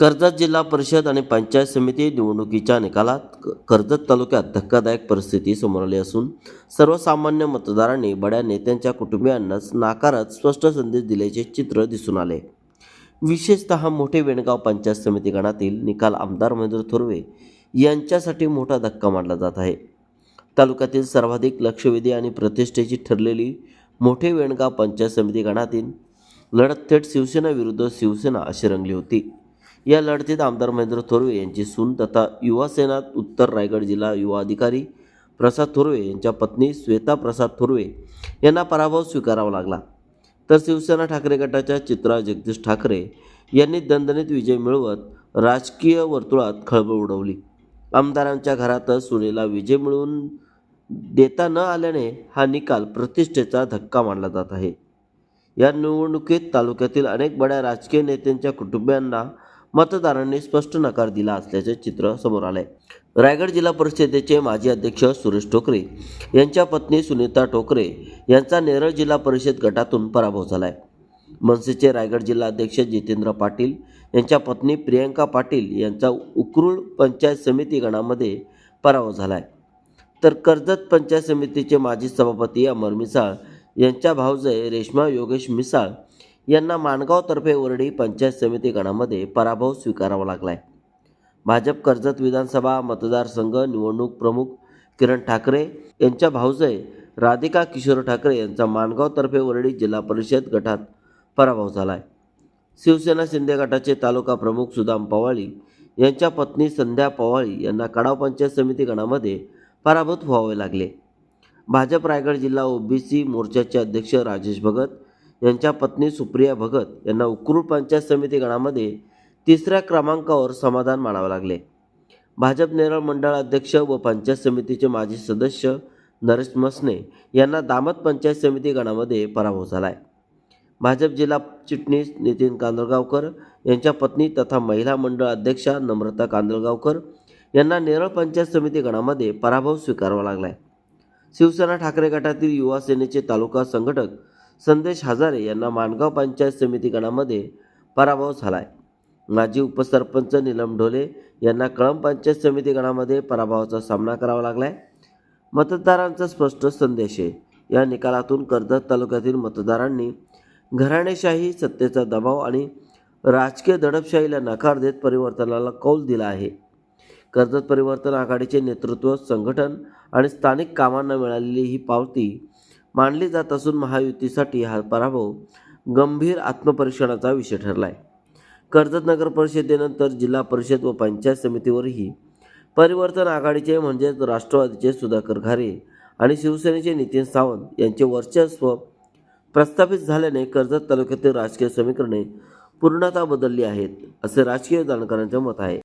कर्जत जिल्हा परिषद आणि पंचायत समिती निवडणुकीच्या निकालात कर्जत तालुक्यात धक्कादायक परिस्थिती समोर आली असून सर्वसामान्य मतदारांनी बड्या नेत्यांच्या कुटुंबियांनाच नाकारत स्पष्ट संदेश दिल्याचे चित्र दिसून आले. विशेषतः मोठे वेणगाव पंचायत समिती गणातील निकाल आमदार महेंद्र थोरवे यांच्यासाठी मोठा धक्का मानला जात आहे. तालुक्यातील सर्वाधिक लक्षवेधी आणि प्रतिष्ठेची ठरलेली मोठे वेणगाव पंचायत समिती गणातील लढत थेट शिवसेना विरुद्ध शिवसेना अशी रंगली होती. या लढतीत आमदार महेंद्र थोरवे यांची सून तथा युवा सेना उत्तर रायगड जिल्हा युवा अधिकारी प्रसाद थोरवे यांच्या पत्नी श्वेता प्रसाद थोरवे यांना पराभव स्वीकारावा लागला. तर शिवसेना ठाकरे गटाच्या चित्रा जगदीश ठाकरे यांनी दणदणीत विजय मिळवत राजकीय वर्तुळात खळबळ उडवली. आमदारांच्या घरातच सुनेला विजय मिळवून देता न आल्याने हा निकाल प्रतिष्ठेचा धक्का मानला जात आहे. या निवडणुकीत तालुक्यातील अनेक बड्या राजकीय नेत्यांच्या कुटुंबियांना मतदारांनी स्पष्ट नकार दिला असल्याचे चित्र समोर आले. रायगड जिल्हा परिषदेचे माजी अध्यक्ष सुरेश टोकरे यांच्या पत्नी सुनीता टोकरे यांचा नेरळ जिल्हा परिषद गटातून पराभव झाला आहे मनसेचे रायगड जिल्हा अध्यक्ष जितेंद्र पाटील यांच्या पत्नी प्रियंका पाटील यांचा उकरूळ पंचायत समिती गणामध्ये पराभव झाला आहे तर कर्जत पंचायत समितीचे माजी सभापती अमर मिसाळ यांच्या भावजय रेश्मा योगेश मिसाळ यांना माणगावतर्फे वरडी पंचायत समिती गणामध्ये पराभव स्वीकारावा लागला आहे भाजप कर्जत विधानसभा मतदारसंघ निवडणूक प्रमुख किरण ठाकरे यांच्या भाऊजय राधिका किशोर ठाकरे यांचा माणगावतर्फे वरडी जिल्हा परिषद गटात पराभव झाला आहे शिवसेना शिंदे गटाचे तालुका प्रमुख सुदाम पवाळी यांच्या पत्नी संध्या पवाळी यांना कडाव पंचायत समिती गणामध्ये पराभूत व्हावे लागले. भाजप रायगड जिल्हा ओबीसी मोर्चाचे अध्यक्ष राजेश भगत यांच्या पत्नी सुप्रिया भगत यांना उकरूळ पंचायत समिती गणामध्ये तिसऱ्या क्रमांकावर समाधान मानावे लागले. भाजप नेरळ मंडळ अध्यक्ष व पंचायत समितीचे माजी सदस्य नरेश मसने यांना दामत पंचायत समिती गणामध्ये पराभव झाला आहे भाजप जिल्हा चिटणीस नितीन कांदळगावकर यांच्या पत्नी तथा महिला मंडळ अध्यक्षा नम्रता कांदळगावकर यांना नेरळ पंचायत समिती गणामध्ये पराभव स्वीकारावा लागला आहे शिवसेना ठाकरे गटातील युवा सेनेचे तालुका संघटक संदेश हजारे यांना माणगाव पंचायत समिती गणामध्ये पराभव झाला आहे माजी उपसरपंच नीलम ढोले यांना कळंब पंचायत समिती गणामध्ये पराभवाचा सामना करावा लागला आहे मतदारांचा स्पष्ट संदेश आहे. या निकालातून कर्जत तालुक्यातील मतदारांनी घराणेशाही सत्तेचा दबाव आणि राजकीय दडपशाहीला नकार देत परिवर्तनाला कौल दिला आहे. कर्जत परिवर्तन आघाडीचे नेतृत्व संघटन आणि स्थानिक कामांना मिळालेली ही पावती मानली जात असून महायुतीसाठी हा पराभव गंभीर आत्मपरीक्षणाचा विषय ठरला आहे कर्जत नगर परिषदेनंतर जिल्हा परिषद व पंचायत समितीवरही परिवर्तन आघाडीचे म्हणजेच राष्ट्रवादीचे सुधाकर घारे आणि शिवसेनेचे नितीन सावंत यांचे वर्चस्व प्रस्थापित झाल्याने कर्जत तालुक्यातील राजकीय समीकरणे पूर्णतः बदलली आहेत असे राजकीय जाणकारांचे मत आहे.